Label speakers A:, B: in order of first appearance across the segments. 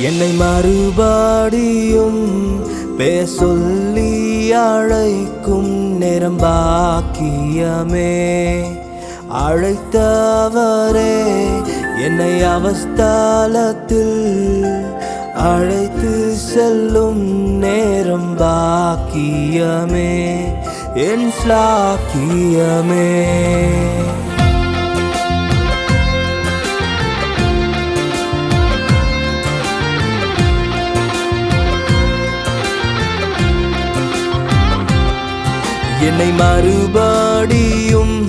A: என்னை மறுபடியும் பேசொல்லி அழைக்கும் நேரம் பாக்கியமே. அழைத்தவரே என்னை அவஸ்தாலத்தில் அழைத்து செல்லும் நேரம் பாக்கியமே. என் ஸ்லாக்கியமே என்னை மறுபடியும்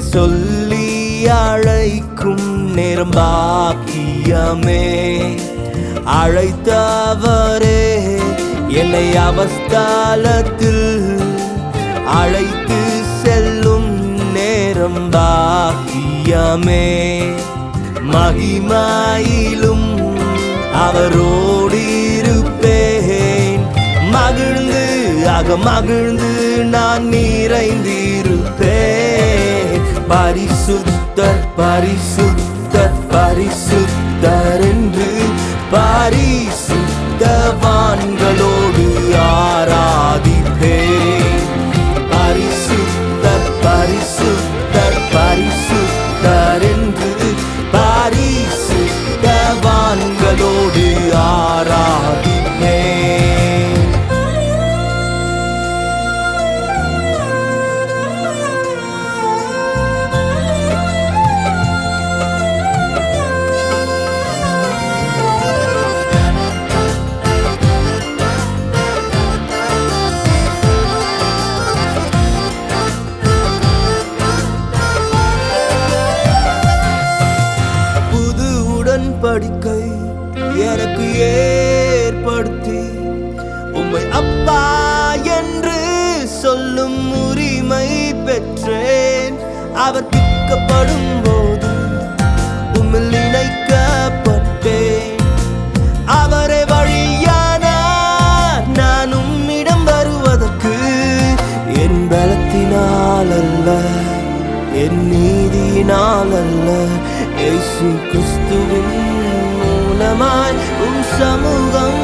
A: சொல்லி அழைக்கும் நேரம் பாக்கியமே. அழைத்தவரே என்னை அவஸ்தாலத்தில் அழைத்து செல்லும் நேரம் பாக்கியமே. மகிமாயிலும் அவரோ அக மகிழ்ந்து நான் நிறைந்திருப்பேன். பரிசுத்தர் பரிசுத்தர் பரிசுத்தர் என்று பரிசுத்தவான்களோடு ஆராதிப்பேன். பரிசுத்தர் பரிசுத்தர் உம்மை அப்பா என்று சொல்லும் உரிமை பெற்றேன். அவர் திக்கப்படும் போது உம்மில் இணைக்கப்பட்டேன் அவரை வழியான நான் உம்மிடம் வருவதற்கு என் பலத்தினால் அல்ல என் நீதியினால் அல்ல இயேசு கிறிஸ்துவின் மூலமாய் உம் சமூகம்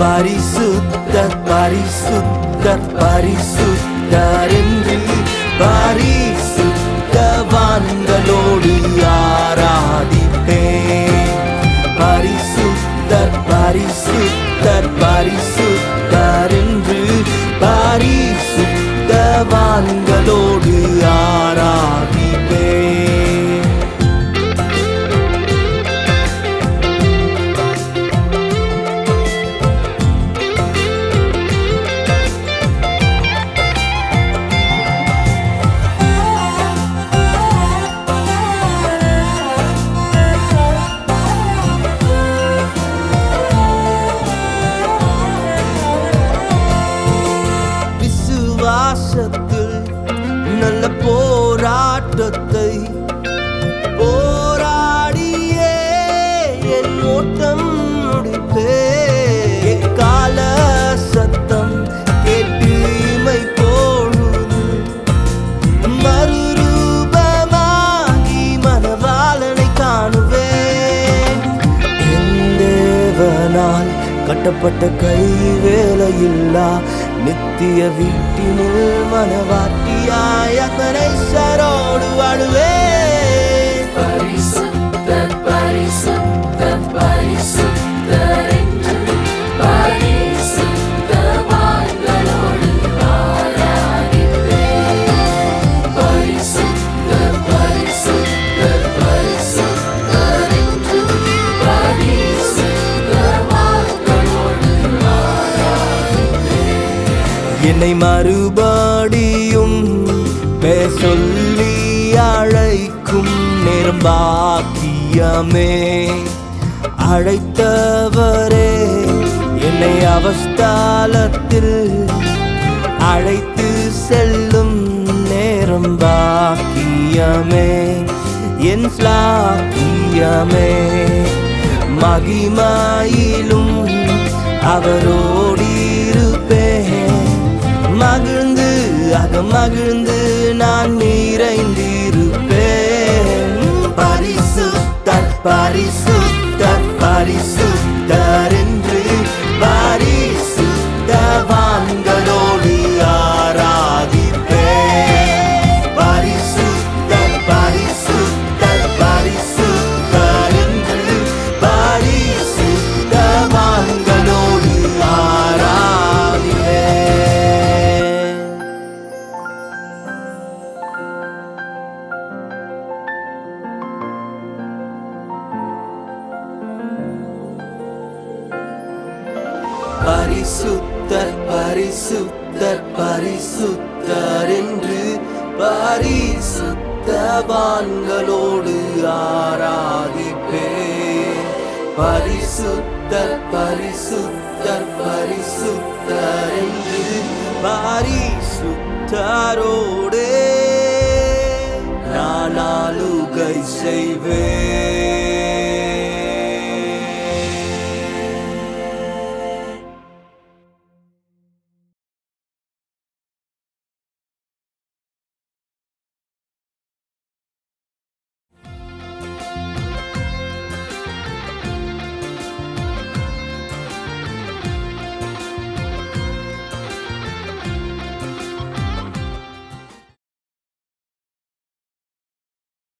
A: பரிசுத்தர் பரிசுத்தர் பரிசுத்தர் என்று பரிசுத்தவான்களோடு விசுவாசத்தில் நல்ல போராட்டத்தில் கட்டப்பட்ட கை வேலையில்லா நித்திய வீட்டினில் மனவாட்டியாய் அத்தனை சரோடு என்னை மறுபடியும் சொல்லி அழைக்கும் நேரம் பாக்கியமே. அழைத்தவரே என்னை அவஸ்தாலத்தில் அழைத்து செல்லும் நேரம் பாக்கியமே. என் ஸ்லாக்கியமே. மகிமாயிலும் அவரோடி உனக்காக மகிழ்ந்து நான் நிறைந்திருப்பேன். பரிசு தற்பரிசு தற்பரிசு பரிசுத்தர் பரிசுத்தர் பரிசுத்தர் என்று பரிசுத்தவான்களோடு ஆராதிப்பே. பரிசுத்தர் பரிசுத்தர் பரிசுத்தர் என்று பரிசுத்தரோடே நான் ஆளுகை செய்வேன்